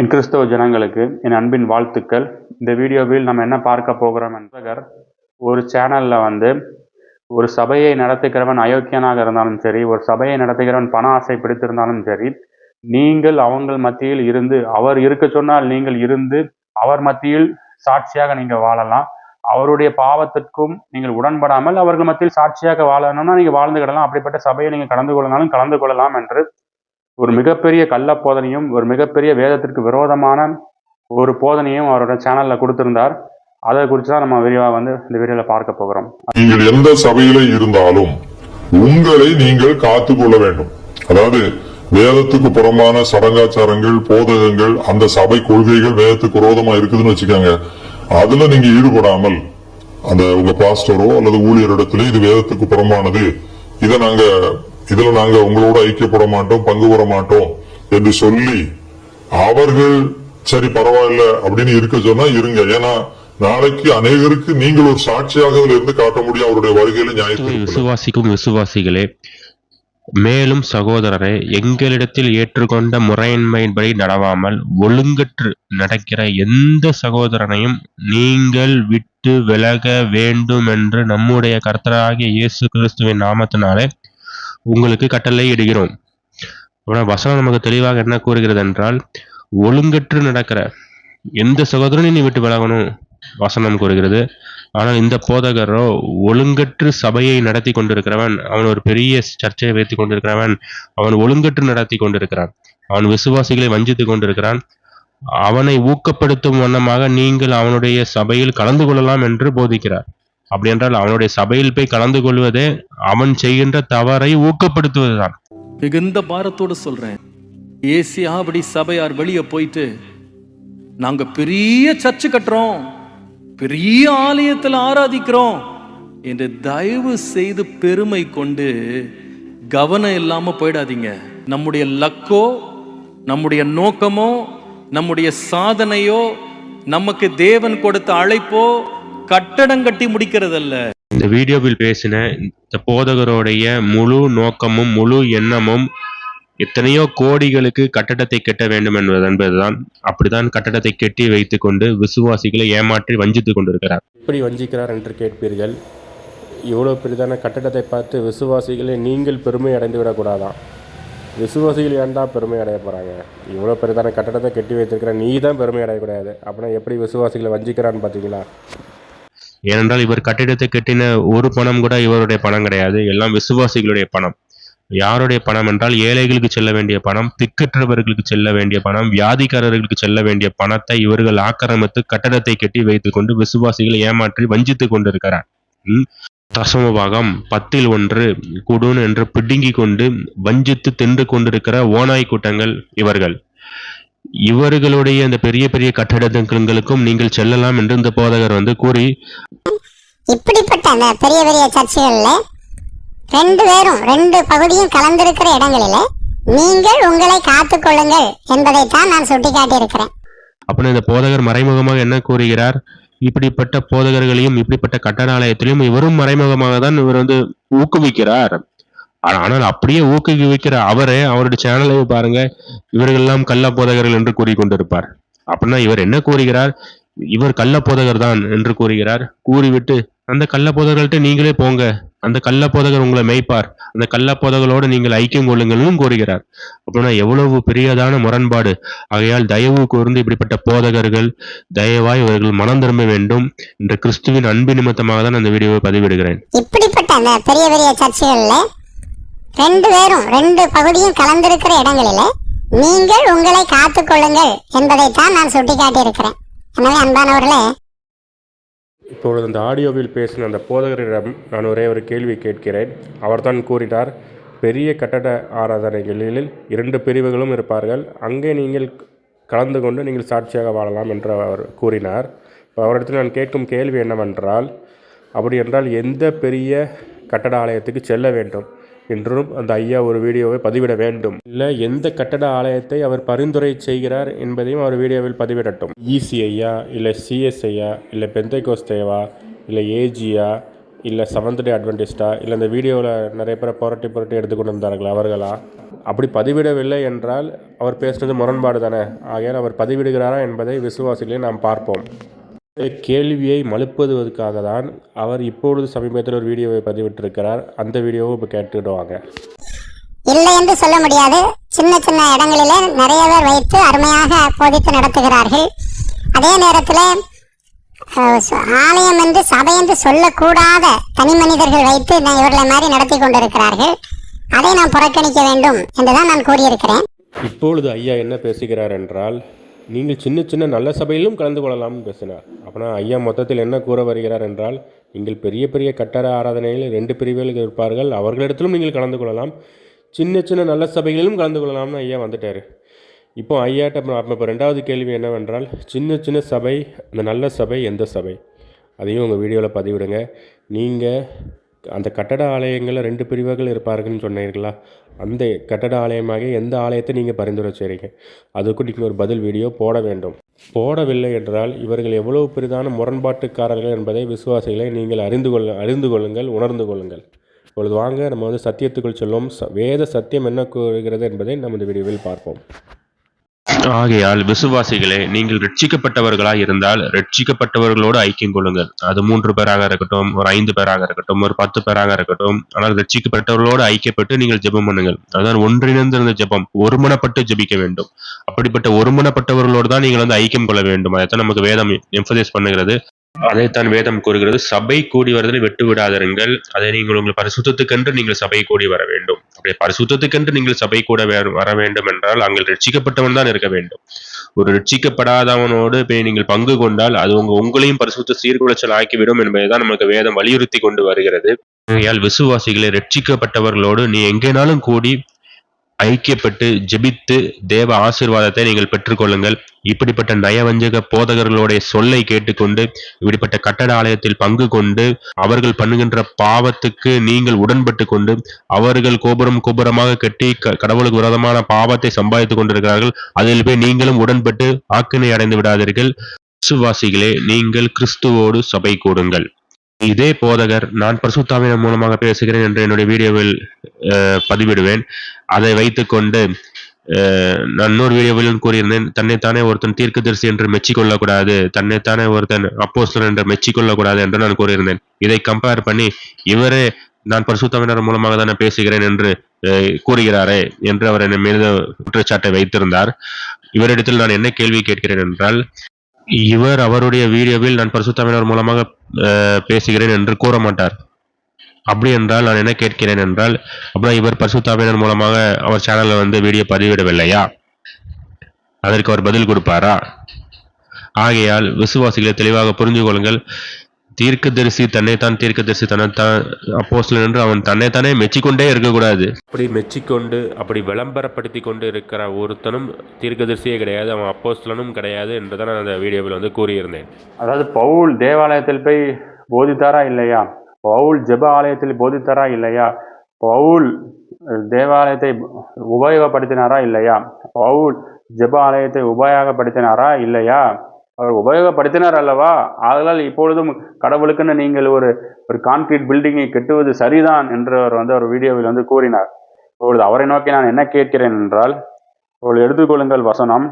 என் கிறிஸ்தவ ஜனங்களுக்கு என் அன்பின் வாழ்த்துக்கள். இந்த வீடியோவில் நம்ம என்ன பார்க்க போகிறோம் என்பகர் ஒரு சேனலில் வந்து ஒரு சபையை நடத்துகிறவன் அயோக்கியனாக இருந்தாலும் சரி ஒரு சபையை நடத்துகிறவன் பண ஆசை பிடித்திருந்தாலும் சரி நீங்கள் அவங்கள் மத்தியில் இருந்து அவர் இருக்க சொன்னால் நீங்கள் இருந்து அவர் மத்தியில் சாட்சியாக நீங்கள் வாழலாம். அவருடைய பாவத்திற்கும் நீங்கள் உடன்படாமல் அவர்கள் மத்தியில் சாட்சியாக வாழணும்னா நீங்கள் வாழ்ந்துக்கிடலாம் அப்படிப்பட்ட சபையை நீங்கள் கலந்து கொள்ளனாலும் கலந்து கொள்ளலாம் என்று ஒரு மிகப்பெரிய கள்ள போதனையும் ஒரு மிகப்பெரிய வேதத்திற்கு விரோதமான ஒரு போதனையும் அவரோட சேனல்ல கொடுத்திருந்தார். அதை குறித்து தான் நம்ம விரிவாக வந்து இந்த வீடியோல பார்க்க போகிறோம். நீங்கள் எந்த சபையில இருந்தாலும் உங்களை நீங்கள் காத்து கொள்ள வேண்டும். அதாவது வேதத்துக்கு புறமான சடங்காச்சாரங்கள் போதகங்கள் அந்த சபை கொள்கைகள் வேதத்துக்கு விரோதமா இருக்குதுன்னு வச்சுக்கோங்க. அதுல நீங்க ஈடுபடாமல் அந்த உங்க பாஸ்டரோ அல்லது ஊழியரிடத்திலே இது வேதத்துக்கு புறமானது இதை நாங்க இதுல நாங்க உங்களோட ஐக்கியப்பட மாட்டோம் பங்கு பெற மாட்டோம் என்று சொல்லி அவர்கள் சரி பரவாயில்ல அப்படின்னு இருக்க சொன்னா இருங்க. ஏன்னா நாளைக்கு அநேகருக்கு நீங்கள் ஒரு சாட்சியாக அதுல இருந்து காட்ட முடியும் அவருடைய வருகையில நியாயத்தில் விசுவாசிக்கும் விசுவாசிகளே மேலும் சகோதரரை எங்களிடத்தில் ஏற்றுக்கொண்ட முறையின்மையின்படி நடவாமல் ஒழுங்கற்று நடக்கிற எந்த சகோதரனையும் நீங்கள் விட்டு விலக வேண்டும் என்று நம்முடைய கர்த்தராகிய இயேசு கிறிஸ்துவின் நாமத்தினாலே உங்களுக்கு கட்டளை இடுகிறோம். ஆனால் வசனம் நமக்கு தெளிவாக என்ன கூறுகிறது என்றால் ஒழுங்கற்று நடக்கிற எந்த சகோதரனையும் நீ விட்டு விலகணும் வசனம் கூறுகிறது. ஆனால் இந்த போதகரோ ஒழுங்கற்று சபையை நடத்தி கொண்டிருக்கிறவன் அவன் ஒரு பெரிய சர்ச்சையை வைத்து கொண்டிருக்கிறவன் அவன் ஒழுங்கற்று நடத்தி கொண்டிருக்கிறான். அவன் விசுவாசிகளை வஞ்சித்துக் கொண்டிருக்கிறான். அவனை ஊக்கப்படுத்தும் வண்ணமாக நீங்கள் அவனுடைய சபையில் கலந்து கொள்ளலாம் என்று போதிக்கிறார். அப்படி என்றால் அவனுடைய சபையில் போய் கலந்து கொள்வதே அவன் செய்கின்ற தவறை ஊக்கப்படுத்துவதுதான். மிகுந்த பாரத்தோடு சொல்றேன். ஏசியாபடி சபையார் வெளியே போயிட்டு நாங்க பெரிய சர்ச்சு கட்டுறோம். பெரிய ஆலயத்தில் ஆராதிக்கிறோம். என்று தயவு செய்து பெருமை கொண்டு கவனம் இல்லாம போயிடாதீங்க. நம்முடைய லக்கோ நம்முடைய நோக்கமோ நம்முடைய சாதனையோ நமக்கு தேவன் கொடுத்த அழைப்போ கட்டடம் கட்டி முடிக்கிறதல்ல. இந்த வீடியோவில் பேசின இந்த போதகருடைய முழு நோக்கமும் முழு எண்ணமும் எத்தனையோ கோடிகளுக்கு கட்டடத்தை கட்ட வேண்டும் என்பது என்பதுதான். அப்படிதான் கட்டடத்தை கட்டி வைத்துக்கொண்டு விசுவாசிகளை ஏமாற்றி வஞ்சித்துக் கொண்டிருக்கிறார். எப்படி வஞ்சிக்கிறார் என்று கேட்பீர்கள். இவ்வளோ பெரிதான கட்டடத்தை பார்த்து விசுவாசிகளை நீங்கள் பெருமை அடைந்து விடக்கூடாதாம் விசுவாசிகள் ஏன்டா பெருமை அடைய போகிறாங்க இவ்வளோ பெரிதான கட்டடத்தை கட்டி வைத்திருக்கிற நீ தான் பெருமை அடையக்கூடாது அப்படின்னா எப்படி விசுவாசிகளை வஞ்சிக்கிறான்னு பார்த்தீங்களா? ஏனென்றால் இவர் கட்டிடத்தை கட்டின ஒரு பணம் கூட இவருடைய பணம் கிடையாது. எல்லாம் விசுவாசிகளுடைய பணம். யாருடைய பணம் என்றால் ஏழைகளுக்கு செல்ல வேண்டிய பணம் திக்கற்றவர்களுக்கு செல்ல வேண்டிய பணம் வியாதிக்காரர்களுக்கு செல்ல வேண்டிய பணத்தை இவர்கள் ஆக்கிரமித்து கட்டடத்தை கட்டி வைத்துக்கொண்டு விசுவாசிகளை ஏமாற்றி வஞ்சித்துக் கொண்டிருக்கிறார். தசமபாகம் பத்தில் ஒன்று குடுன் என்று பிடுங்கிக் கொண்டு வஞ்சித்து தின்று கொண்டிருக்கிற ஓனாய் கூட்டங்கள் இவர்கள். இவர்களுடைய அந்த பெரிய பெரிய கட்டடங்களுக்கும் நீங்கள் செல்லலாம் என்று இந்த போதகர் வந்து கூறி இப்படிப்பட்ட அந்த பெரிய பெரிய சர்ச்சுகள்ல ரெண்டு பேரும் ரெண்டு பகுதியும் கலந்திருக்கிற இடங்களில நீங்கள் உங்களை காத்துக் கொள்ளுங்கள் என்பதைத்தான் நான் சுட்டிக்காட்டியிருக்கிறேன். அப்படின்னு இந்த போதகர் மறைமுகமாக என்ன கூறுகிறார்? இப்படிப்பட்ட போதகர்களையும் இப்படிப்பட்ட கட்டணாலயத்திலையும் இவரும் மறைமுகமாக தான் இவர் வந்து ஊக்குவிக்கிறார். ஆனால் அப்படியே ஊக்குவிக்கிற அவரே அவருடைய சேனலை பாருங்க இவர்களெல்லாம் கள்ள போதகர்கள் என்று கூறிக்கொண்டிருப்பார். அப்படின்னா இவர் என்ன கூறுகிறார்? இவர் கள்ள போதகர் தான் என்று கூறுகிறார். கூறிவிட்டு அந்த கள்ள போதகர்கள்ட்ட நீங்களே போங்க. அந்த கள்ள போதகர் உங்களை மெய்ப்பார். அந்த கள்ள போதகர்களோடு நீங்கள் ஐக்கியம் கொள்ளுங்கள்னு கூறுகிறார். அப்படின்னா எவ்வளவு பெரியதான முரண்பாடு. ஆகையால் தயவு கூர்ந்து இப்படிப்பட்ட போதகர்கள் தயவாய் இவர்கள் மனம் திரும்ப வேண்டும் என்ற கிறிஸ்துவின் அன்பு நிமித்தமாக தான் அந்த வீடியோவை பதிவிடுகிறேன். இப்படிப்பட்ட அந்த பெரிய பெரிய சர்ச்சைகள்ல ரெண்டு பேரும் ரெண்டு பகுதியும் கலந்திருக்கிற இடங்களில நீங்கள் உங்களை காத்துக் கொள்ளுங்கள் என்பதைத்தான் நான் சுட்டிக்காட்டியிருக்கிறேன். எனவே அன்பானவர்களே. இப்பொழுது அந்த ஆடியோவில் பேசின அந்த போதகரிடம் நான் ஒரே ஒரு கேள்வி கேட்கிறேன். அவர்தான் கூறினார் பெரிய கட்டட ஆராதனைகளில் இரண்டு பிரிவுகளும் இருப்பார்கள். அங்கே நீங்கள் கலந்து கொண்டு நீங்கள் சாட்சியாக வாழலாம் என்று அவர் கூறினார். இப்போ அவரிடத்தில் நான் கேட்கும் கேள்வி என்னவென்றால் அப்படி என்றால் எந்த பெரிய கட்டட ஆலயத்துக்கு செல்ல வேண்டும்? என்றும் அந்த ஐயா ஒரு வீடியோவை பதிவிட வேண்டும். இல்லை எந்த கட்டட ஆலயத்தை அவர் பரிந்துரை செய்கிறார் என்பதையும் அவர் வீடியோவில் பதிவிடட்டும். இசிஐயா இல்லை சிஎஸ்ஐயா இல்லை பெந்தைகோஸ்தேவா இல்லை ஏஜியா இல்லை செவன்த் டே அட்வென்டிஸ்டா இல்லை இந்த வீடியோவில் நிறைய பேரை புரட்டி புரட்டி எடுத்து கொண்டு வந்தார்களா அவர்களா? அப்படி பதிவிடவில்லை என்றால் அவர் பேசுனது முரண்பாடு தானே. ஆகையால் அவர் பதிவிடுகிறாரா என்பதை விசுவாசிலே நாம் பார்ப்போம். கேள்வியை மழுப்புவதற்காக தான் அவர் இப்பொழுது சமீபத்தில் ஒரு வீடியோவை பதிவிட்டிருக்கிறார். அந்த வீடியோவை இப்போ கேட்டுடுவாங்க இல்லை என்று சொல்ல முடியாது. சின்ன சின்ன இடங்களிலே நிறைய பேர் வைத்து அருமையாக போதித்து நடத்துகிறார்கள். அதே நேரத்தில் ஆலயம் என்று சபை என்று சொல்லக்கூடாத தனி மனிதர்கள் வைத்து நான் இவர்களை மாதிரி நடத்தி கொண்டிருக்கிறார்கள். அதை நாம் புறக்கணிக்க வேண்டும் என்றுதான் நான் கூறியிருக்கிறேன். இப்பொழுது ஐயா என்ன பேசுகிறார் என்றால் நீங்கள் சின்ன சின்ன நல்ல சபையிலும் கலந்து கொள்ளலாம்னு பேசினார் அப்படின்னா ஐயா மொத்தத்தில் என்ன கூற வருகிறார் என்றால் நீங்கள் பெரிய பெரிய கட்டட ஆராதனையில் ரெண்டு பிரிவுகள் இருப்பார்கள். அவர்களிடத்திலும் நீங்கள் கலந்து கொள்ளலாம். சின்ன சின்ன நல்ல சபைகளிலும் கலந்து கொள்ளலாம்னு ஐயா வந்துட்டார். இப்போ ஐயாட்ட அப்புறம் இப்போ ரெண்டாவது கேள்வி என்னவென்றால் சின்ன சின்ன சபை அந்த நல்ல சபை எந்த சபை? அதையும் உங்கள் வீடியோவில் பதிவிடுங்க. நீங்கள் அந்த கட்டட ஆலயங்களில் ரெண்டு பிரிவுகள் இருப்பார்கள்னு சொன்னீர்களா? அந்த கட்டட ஆலயமாக எந்த ஆலயத்தை நீங்கள் பரிந்துரை செய்கிறீங்க அதுக்கு நீங்கள் ஒரு பதில் வீடியோ போட வேண்டும். போடவில்லை என்றால் இவர்கள் எவ்வளவு பெரிதான முரண்பாட்டுக்காரர்கள் என்பதை விசுவாசிகளை நீங்கள் அறிந்து கொள்ள அறிந்து கொள்ளுங்கள் உணர்ந்து கொள்ளுங்கள். இப்பொழுது வாங்க நம்ம வந்து சத்தியத்துக்குள் செல்வோம். வேத சத்தியம் என்ன கூறுகிறது என்பதை நமது வீடியோவில் பார்ப்போம். ஆகையால் விசுவாசிகளே நீங்கள் ரட்சிக்கப்பட்டவர்களாய் இருந்தால் ரட்சிக்கப்பட்டவர்களோடு ஐக்கியம் கொள்ளுங்கள். அது மூன்று பேராக இருக்கட்டும் ஒரு ஐந்து பேராக இருக்கட்டும் ஒரு பத்து பேராக இருக்கட்டும் ஆனால் ரட்சிக்கப்பட்டவர்களோடு ஐக்கியப்பட்டு நீங்கள் ஜெபம் பண்ணுங்கள். அதான் ஒன்றிணைந்திருந்த ஜெபம் ஒருமனப்பட்டு ஜெபிக்க வேண்டும். அப்படிப்பட்ட ஒருமனப்பட்டவர்களோடு தான் நீங்கள் வந்து ஐக்கியம் கொள்ள வேண்டும். அதைத்தான் நமக்கு வேதம் எம்பசைஸ் பண்ணுகிறது. அதைத்தான் வேதம் கூறுகிறது. சபை கூடி வருதலை விட்டு விடாதிருங்கள் அதை நீங்கள் உங்கள் பரிசுத்தத்துக்கென்று நீங்கள் சபை கூடி வர வேண்டும். அப்படி பரிசுத்தத்துக்கென்று நீங்கள் சபை கூட வர வேண்டும் என்றால் அங்கே ரட்சிக்கப்பட்டவன் தான் இருக்க வேண்டும். ஒரு ரட்சிக்கப்படாதவனோடு போய் நீங்கள் பங்கு கொண்டால் அது உங்க உங்களையும் பரிசுத்த சீர்குலைச்சல் ஆக்கிவிடும் என்பதைதான் நமக்கு வேதம் வலியுறுத்தி கொண்டு வருகிறது. ஆகையால் விசுவாசிகளை ரட்சிக்கப்பட்டவர்களோடு நீ எங்கேனாலும் கூடி ஐக்கியப்பட்டு ஜெபித்து தேவ ஆசீர்வாதத்தை நீங்கள் பெற்றுக்கொள்ளுங்கள். இப்படிப்பட்ட நயவஞ்சக போதகர்களுடைய சொல்லை கேட்டுக்கொண்டு இப்படிப்பட்ட கட்டட ஆலயத்தில் பங்கு கொண்டு அவர்கள் பண்ணுகின்ற பாவத்துக்கு நீங்கள் உடன்பட்டு கொண்டு அவர்கள் கோபுரம் கோபுரமாக கட்டி க- கடவுளுக்கு விரோதமான பாவத்தை சம்பாதித்துக் கொண்டிருக்கிறார்கள். அதில் போய் நீங்களும் உடன்பட்டு ஆக்கினை அடைந்து விடாதீர்கள். விசுவாசிகளே நீங்கள் கிறிஸ்துவோடு சபை கூடுங்கள். இதே போதகர் நான் பரிசுத்தாவின் மூலமாக பேசுகிறேன் என்று என்னுடைய வீடியோவில் பதிவிடுவேன். அதை வைத்துக்கொண்டு நான் இன்னொரு வீடியோவிலும் கூறியிருந்தேன் தன்னைத்தானே ஒருத்தன் தீர்க்கதரிசி என்று மெச்சிக்கொள்ளக்கூடாது தன்னைத்தானே ஒருத்தன் அப்போஸ்லர் என்று மெச்சிக்கொள்ளக்கூடாது என்று நான் கூறியிருந்தேன். இதை கம்பேர் பண்ணி இவரே நான் பரிசுத்தமிழர் மூலமாக தானே பேசுகிறேன் என்று அஹ், கூறுகிறாரே என்று அவர் என் மீது குற்றச்சாட்டை வைத்திருந்தார். இவரிடத்தில் நான் என்ன கேள்வி கேட்கிறேன் என்றால் இவர் அவருடைய வீடியோவில் நான் பரிசுத்தமிழர் மூலமாக பேசுகிறேன் என்று கூற மாட்டார். அப்படி என்றால் நான் என்ன கேட்கிறேன் என்றால் அப்படின்னா இவர் பரிசுத்தாவினர் மூலமாக அவர் சேனலில் வந்து வீடியோ பதிவிடவில்லையா? அதற்கு அவர் பதில் கொடுப்பாரா? ஆகையால் விசுவாசிகளை தெளிவாக புரிந்து கொள்ளுங்கள். தீர்க்கதரிசி தன்னைத்தான் தீர்க்கதரிசி தன்னைத்தான் அப்போஸ்தலன் என்று அவன் தன்னைத்தானே மெச்சிக்கொண்டே இருக்கக்கூடாது. அப்படி மெச்சிக்கொண்டு அப்படி விளம்பரப்படுத்தி கொண்டு இருக்கிற ஒருத்தனும் தீர்க்கதரிசியே கிடையாது அவன் அப்போஸ்தலனும் கிடையாது என்று தான் நான் அந்த வீடியோவில் வந்து கூறியிருந்தேன். அதாவது பவுல் தேவாலயத்தில் போய் போதித்தாரா இல்லையா? பவுல் ஜெப ஆலயத்தில் போதித்தாரா இல்லையா? பவுல் தேவாலயத்தை உபயோகப்படுத்தினாரா இல்லையா? பவுல் ஜெப ஆலயத்தை உபயோகப்படுத்தினாரா இல்லையா? அவர் உபயோகப்படுத்தினார் அல்லவா? ஆதலால் இப்பொழுதும் கடவுளுக்குன்னு நீங்கள் ஒரு ஒரு கான்கிரீட் பில்டிங்கை கட்டுவது சரிதான் என்றவர் வந்து அவர் வீடியோவில் வந்து கூறினார். இப்பொழுது அவரை நோக்கி நான் என்ன கேட்கிறேன் என்றால் இப்பொழுது எடுத்துக்கொள்ளுங்கள் வசனம்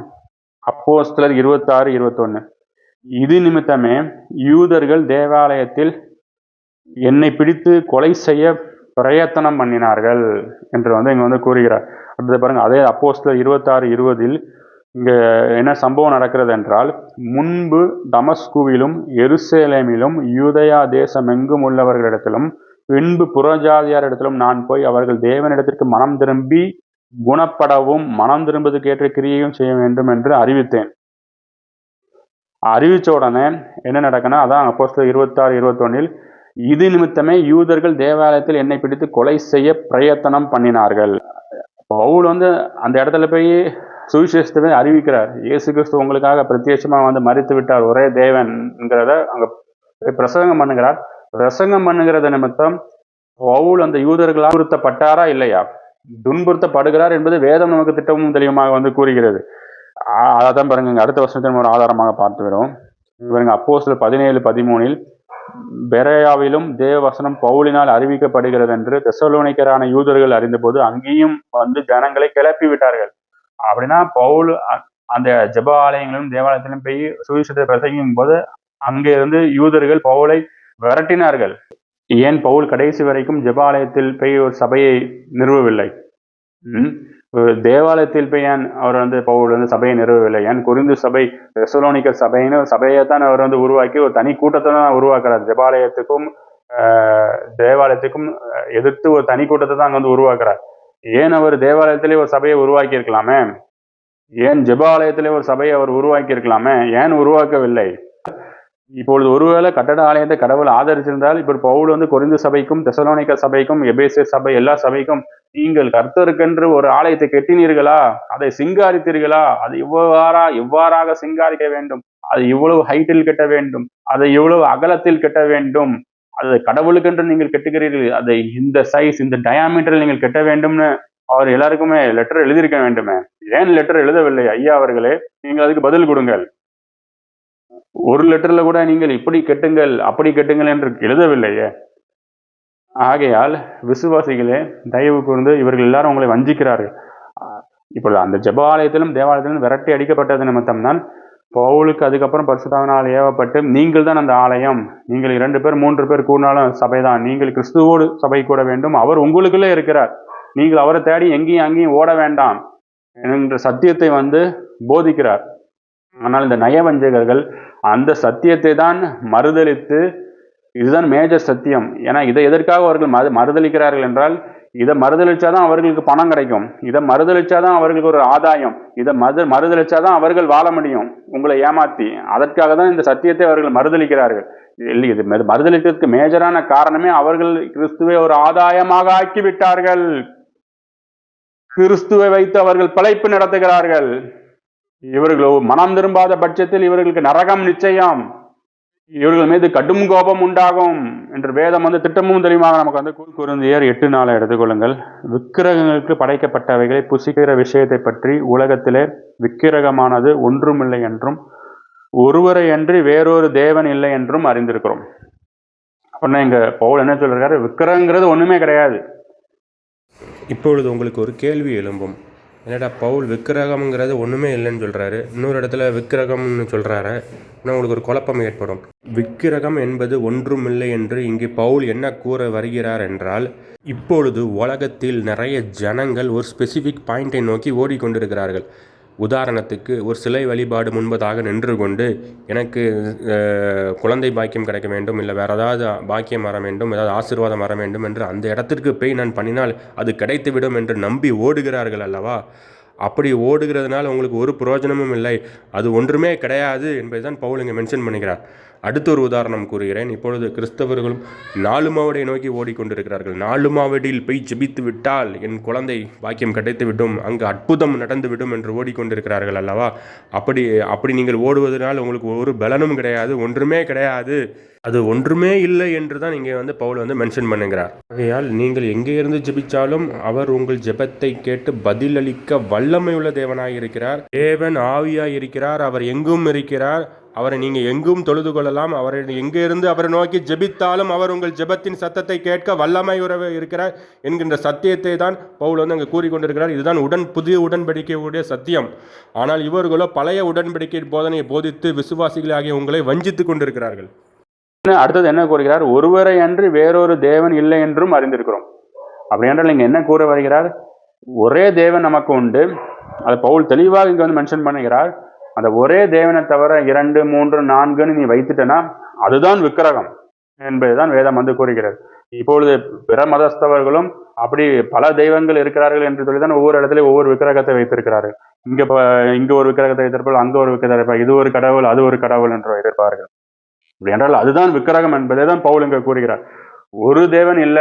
அப்போஸ்தலர் இருபத்தாறு இருபத்தொன்னு. இது நிமித்தமே யூதர்கள் தேவாலயத்தில் என்னை பிடித்து கொலை செய்ய பிரயத்தனம் பண்ணினார்கள் என்று வந்து இங்கே வந்து கூறுகிறார். அடுத்து பாருங்க அதே அப்போஸ்தலர் இருபத்தாறு இருபதில் இங்கே என்ன சம்பவம் நடக்கிறது என்றால் முன்பு தமஸ்குவிலும் எருசலேமிலும் யூதயா தேசமெங்கும் உள்ளவர்களிடத்திலும் பின்பு புறஜாதியாரிடத்திலும் நான் போய் அவர்கள் தேவனிடத்திற்கு மனம் திரும்பி குணப்படவும் மனம் திரும்புவதற்கு ஏற்ற கிரியையும் செய்ய வேண்டும் என்று அறிவித்தேன். அறிவித்த உடனே என்ன நடக்குன்னா அதான் அப்போஸ்தலர் இருபத்தாறு இருபத்தொன்னில் இது நிமித்தமே யூதர்கள் தேவாலயத்தில் என்னை பிடித்து கொலை செய்ய பிரயத்தனம் பண்ணினார்கள். பவுல் வந்து அந்த இடத்துல போய் சுவிசேஷத்தை அறிவிக்கிறார். இயேசு கிறிஸ்து உங்களுக்காக பிரத்யட்சமாக வந்து மறித்து விட்டார். ஒரே தேவன்ங்கிறத அங்க பிரசங்கம் பண்ணுகிறார். பிரசங்கம் பண்ணுகிறது நிமித்தம் பவுல் அந்த யூதர்களால் துன்புறுத்தப்பட்டாரா இல்லையா? துன்புறுத்தப்படுகிறார் என்பது வேதம் நமக்கு திட்டமும் தெளிவுமாக வந்து கூறுகிறது. அதான் பாருங்க அடுத்த வருஷத்தின் ஒரு ஆதாரமாக பார்த்து வரும் பாருங்க அப்போ சில பதினேழு பதிமூணில் பெரேயாவிலும் தேவவசனம் பவுலினால் அறிவிக்கப்படுகிறது என்று தெசலோனிக்கரான யூதர்கள் அறிந்தபோது அங்கேயும் வந்து ஜனங்களை கிளப்பி விட்டார்கள் அப்படின்னா பவுல் அ- அந்த ஜப ஆலயங்களும் தேவாலயத்திலும் போய் சுவிசேஷத்தை பிரசங்கிக்கும் போது அங்கே இருந்து யூதர்கள் பவுலை விரட்டினார்கள். ஏன் பவுல் கடைசி வரைக்கும் ஜெபாலயத்தில் போய் ஒரு சபையை நிறுவவில்லை? தேவாலயத்தில் போய் ஏன் அவர் வந்து பவுல் வந்து சபையை நிறுவவில்லை? ஏன் குறிந்து சபை ரெசலோனிக்கல் சபைன்னு சபையை தான் அவர் வந்து உருவாக்கி ஒரு தனி கூட்டத்தை தான் உருவாக்குறார். ஜெபாலயத்துக்கும் ஆஹ், தேவாலயத்துக்கும் அஹ், எதிர்த்து ஒரு தனி கூட்டத்தை தான் அங்க வந்து உருவாக்குறார். ஏன் அவர் தேவாலயத்திலே ஒரு சபையை உருவாக்கி இருக்கலாமே ஏன் ஜெபாலயத்திலே ஒரு சபையை அவர் உருவாக்கி இருக்கலாமே ஏன் உருவாக்கவில்லை? இப்பொழுது ஒருவேளை கட்டட ஆலயத்தை கடவுள் ஆதரிச்சிருந்தால் இப்போ பவுல் வந்து குறைந்த சபைக்கும் தெசலோனிக்க சபைக்கும் எபேசிய சபை எல்லா சபைக்கும் நீங்கள் கர்த்தருக்கென்று ஒரு ஆலயத்தை கெட்டினீர்களா? அதை சிங்காரித்தீர்களா? அதை இவ்வாறா எவ்வாறாக சிங்காரிக்க வேண்டும். அது இவ்வளவு ஹைட்டில் கட்ட வேண்டும். அதை இவ்வளவு அகலத்தில் கட்ட வேண்டும். அது கடவுளுக்கென்று நீங்கள் கெட்டுகிறீர்கள் அதை இந்த சைஸ் இந்த டயாமீட்டரில் நீங்கள் கெட்ட வேண்டும்னு அவர் எல்லாருக்குமே லெட்டர் எழுதியிருக்க வேண்டுமே. ஏன் லெட்டர் எழுதவில்லை? ஐயா அவர்களே நீங்கள் அதுக்கு பதில் கொடுங்கள். ஒரு லெட்டர்ல கூட நீங்கள் இப்படி கெட்டுங்கள் அப்படி கெட்டுங்கள் என்று எழுதவில்லையே. ஆகையால் விசுவாசிகளே தயவு கூர்ந்து இவர்கள் எல்லாரும் உங்களை வஞ்சிக்கிறார்கள். இப்பொழுது அந்த ஜெபாலயத்திலும் தேவாலயத்திலும் விரட்டி அடிக்கப்பட்டது நிமித்தம்தான் பவுலுக்கு அதுக்கப்புறம் பரிசுத்தாவினால் ஏவப்பட்டு நீங்கள் தான் அந்த ஆலயம். நீங்கள் இரண்டு பேர் மூன்று பேர் கூடினாலும் சபைதான். நீங்கள் கிறிஸ்துவோடு சபை கூட வேண்டும். அவர் உங்களுக்குள்ளே இருக்கிறார். நீங்கள் அவரை தேடி எங்கேயும் அங்கேயும் ஓட வேண்டாம் என்ற சத்தியத்தை வந்து போதிக்கிறார். ஆனால் இந்த நயவஞ்சகர்கள் அந்த சத்தியத்தை தான் மறுதலித்து இதுதான் மேஜர் சத்தியம். ஏன்னா இதை எதற்காக அவர்கள் மறு மறுதலிக்கிறார்கள் என்றால் இதை மறுதலிச்சாதான் அவர்களுக்கு பணம் கிடைக்கும். இதை மறுதலிச்சாதான் அவர்களுக்கு ஒரு ஆதாயம். இதை மறு மறுதலிச்சாதான் அவர்கள் வாழ முடியும். உங்களை ஏமாத்தி. அதற்காக தான் இந்த சத்தியத்தை அவர்கள் மறுதளிக்கிறார்கள். இல்லை இது மெ- மேஜரான காரணமே அவர்கள் கிறிஸ்துவை ஒரு ஆதாயமாக ஆக்கி விட்டார்கள் கிறிஸ்துவை வைத்து அவர்கள் பிழைப்பு நடத்துகிறார்கள். இவர்கள் மனம் திரும்பாத பட்சத்தில் இவர்களுக்கு நரகம் நிச்சயம். இவர்கள் மீது கடும் கோபம் உண்டாகும் என்று வேதம் வந்து திட்டமும் தெளிவாக நமக்கு வந்து கூ- குருந்தியர் எட்டு நாளை எடுத்துக்கொள்ளுங்கள் விக்கிரகங்களுக்கு படைக்கப்பட்டவைகளை புசிக்கிற விஷயத்தை பற்றி உலகத்திலே விக்கிரகமானது ஒன்றுமில்லை என்றும் ஒருவரை அன்றி வேறொரு தேவன் இல்லை என்றும் அறிந்திருக்கிறோம். அப்படின்னா இங்க பவுல் என்ன சொல்றாரு விக்கிரகங்கிறது ஒண்ணுமே கிடையாது. இப்பொழுது உங்களுக்கு ஒரு கேள்வி எழும்பும். என்னடா பவுல் விக்கிரகம்ங்கிறது ஒன்றுமே இல்லைன்னு சொல்கிறாரு இன்னொரு இடத்துல விக்கிரகம்னு சொல்கிறாரு ஆனால் உங்களுக்கு ஒரு குழப்பம் ஏற்படும். விக்கிரகம் என்பது ஒன்றும் இல்லை என்று இங்கே பவுல் என்ன கூற வருகிறார் என்றால் இப்பொழுது உலகத்தில் நிறைய ஜனங்கள் ஒரு ஸ்பெசிஃபிக் பாயிண்டை நோக்கி ஓடிக்கொண்டிருக்கிறார்கள். உதாரணத்துக்கு ஒரு சிலை வழிபாடு முன்பதாக நின்று கொண்டு எனக்கு குழந்தை பாக்கியம் கிடைக்க வேண்டும் இல்லை வேறு ஏதாவது பாக்கியம் வர வேண்டும் ஏதாவது ஆசீர்வாதம் வர வேண்டும் என்று அந்த இடத்திற்கு போய் நான் பண்ணினால் அது கிடைத்துவிடும் என்று நம்பி ஓடுகிறார்கள் அல்லவா? அப்படி ஓடுகிறதுனால உங்களுக்கு ஒரு பிரயோஜனமும் இல்லை. அது ஒன்றுமே கிடையாது என்பதை தான் பவுல் இங்கே மென்ஷன் பண்ணுகிறார். அடுத்த ஒரு உதாரணம் கூறுகிறேன். இப்பொழுது கிறிஸ்தவர்களும் நாலு மாவடை நோக்கி ஓடிக்கொண்டிருக்கிறார்கள். நாலு மாவடியில் போய் ஜெபித்து விட்டால் என் குழந்தை பாக்கியம் கிடைத்து விடும் அங்கு அற்புதம் நடந்து விடும் என்று ஓடிக்கொண்டிருக்கிறார்கள் அல்லவா? அப்படி அப்படி நீங்கள் ஓடுவதனால் உங்களுக்கு ஒரு பலனும் கிடையாது ஒன்றுமே கிடையாது. அது ஒன்றுமே இல்லை என்று தான் இங்கே வந்து பவுல் வந்து மென்ஷன் பண்ணுகிறார். ஆகையால் நீங்கள் எங்கே இருந்து ஜெபிச்சாலும் அவர் உங்கள் ஜெபத்தை கேட்டு பதிலளிக்க வல்லமை உள்ள தேவனாய் இருக்கிறார் தேவன் ஆவியாய் இருக்கிறார் அவர் எங்கும் இருக்கிறார். அவரை நீங்கள் எங்கும் தொழுது கொள்ளலாம். அவரை எங்கே இருந்து அவரை நோக்கி ஜெபித்தாலும் அவர் உங்கள் ஜெபத்தின் சத்தத்தை கேட்க வல்லமை உறவு இருக்கிறார் என்கின்ற சத்தியத்தை தான் பவுல் வந்து அங்கே கூறிக்கொண்டிருக்கிறார். இதுதான் உடன் புதிய உடன்படிக்கையுடைய சத்தியம். ஆனால் இவர்களோ பழைய உடன்படிக்கை போதனையை போதித்து விசுவாசிகளாகிய உங்களை வஞ்சித்து கொண்டிருக்கிறார்கள். அடுத்தது என்ன கூறுகிறார்? ஒருவரை அன்று வேறொரு தேவன் இல்லை என்றும் அறிந்திருக்கிறோம். அப்படி என்றால் நீங்கள் என்ன கூற வருகிறார்? ஒரே தேவன் நமக்கு உண்டு. அது பவுல் தெளிவாக இங்கே வந்து மென்ஷன் பண்ணுகிறார். அந்த ஒரே தேவனை தவிர இரண்டு மூன்று நான்குன்னு நீ வைத்துட்டனா அதுதான் விக்கிரகம் என்பதுதான் வேதம் வந்து கூறுகிறது. இப்பொழுது பிற மதஸ்தவர்களும் அப்படி பல தெய்வங்கள் இருக்கிறார்கள் என்று சொல்லி தான் ஒவ்வொரு இடத்துலயும் ஒவ்வொரு விக்கிரகத்தை வைத்திருக்கிறார்கள். இங்க இங்க ஒரு விக்கிரகத்தை வைத்திருப்பார்கள் அங்க ஒரு விக்கிரகத்தை இது ஒரு கடவுள் அது ஒரு கடவுள் என்று வைத்திருப்பார்கள் அப்படி என்றால் அதுதான் விக்கிரகம் என்பதை தான் பவுல் இங்க கூறுகிறார். ஒரு தேவன் இல்ல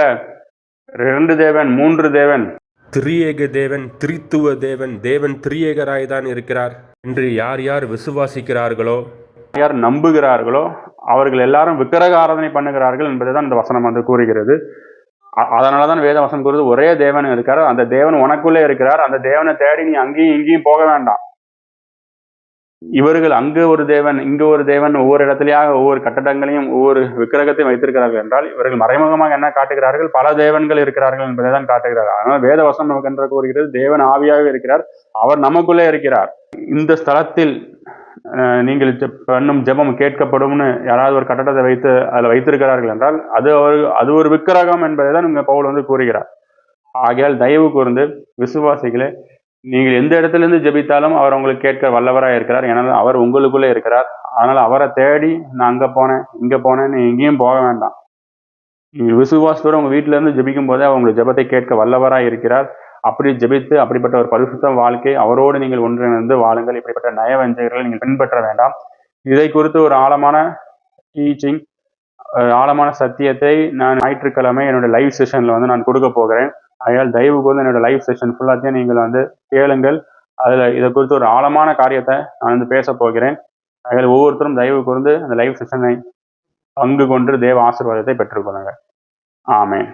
ரெண்டு தேவன் மூன்று தேவன். திரியேக தேவன் திரித்துவ தேவன் தேவன் திரியேகராய் தான் இருக்கிறார். என்று யார் யார் விசுவாசிக்கிறார்களோ யார் நம்புகிறார்களோ அவர்கள் எல்லாரும் விக்கிரக ஆராதனை பண்ணுகிறார்கள் என்பதை தான் இந்த வசனம் வந்து கூறுகிறது. அதனால அதனாலதான் வேத வசனம் கூறுவது ஒரே தேவன் இருக்கார் அந்த தேவன் உனக்குள்ளே இருக்கிறார் அந்த தேவனை தேடி நீ அங்கேயும் இங்கேயும் போக வேண்டாம். இவர்கள் அங்கு ஒரு தேவன் இங்கு ஒரு தேவன் ஒவ்வொரு இடத்துலையாக ஒவ்வொரு கட்டடங்களையும் ஒவ்வொரு விக்கிரகத்தையும் வைத்திருக்கிறார்கள் என்றால் இவர்கள் மறைமுகமாக என்ன காட்டுகிறார்கள்? பல தேவன்கள் இருக்கிறார்கள் என்பதை தான் காட்டுகிறார்கள் அதனால் வேதவசம் நமக்கு என்று கூறுகிறது தேவன் ஆவியாக இருக்கிறார் அவர் நமக்குள்ளே இருக்கிறார். இந்த ஸ்தலத்தில் நீங்கள் ஜெப்- பண்ணும் ஜெபம் கேட்கப்படும்னு யாராவது ஒரு கட்டடத்தை வைத்து அதில் வைத்திருக்கிறார்கள் என்றால் அது அவர் அது ஒரு விக்கிரகம் என்பதை தான் இங்கே பவுல் வந்து கூறுகிறார். ஆகையால் தயவு கூர்ந்து விசுவாசிகளே நீங்கள் எந்த இடத்துலேருந்து ஜெபித்தாலும் அவர் உங்களுக்கு கேட்க வல்லவராக இருக்கிறார். ஏன்னா அவர் உங்களுக்குள்ளே இருக்கிறார். அதனால் அவரை தேடி நான் அங்கே போனேன் இங்கே போனேன் எங்கேயும் போக வேண்டாம். நீங்கள் விசுவாசத்தோடு உங்கள் வீட்டிலேருந்து ஜெபிக்கும் போதே அவர் உங்களுக்கு ஜெபத்தை கேட்க வல்லவராக இருக்கிறார். அப்படி ஜெபித்து அப்படிப்பட்ட ஒரு பரிசுத்த வாழ்க்கை அவரோடு நீங்கள் ஒன்றிணைந்து வாழுங்கள். இப்படிப்பட்ட நயவஞ்சகர்களை நீங்கள் பின்பற்ற வேண்டாம். இதை குறித்து ஒரு ஆழமான டீச்சிங் ஆழமான சத்தியத்தை நான் ஞாயிற்றுக்கிழமை என்னோட லைவ் செஷனில் வந்து நான் கொடுக்க போகிறேன். ஆகையால் தயவு கூர்ந்து என்னோட லைவ் செஷன் ஃபுல்லாத்தையும் நீங்கள் வந்து கேளுங்கள். அதில் இதை குறித்து ஒரு ஆழமான காரியத்தை நான் வந்து பேச போகிறேன். அதில் ஒவ்வொருத்தரும் தயவு கூர்ந்து அந்த லைவ் செஷனை பங்கு கொண்டு தேவ ஆசீர்வாதத்தை பெற்றுக்கொள்ளுங்கள். ஆமென்.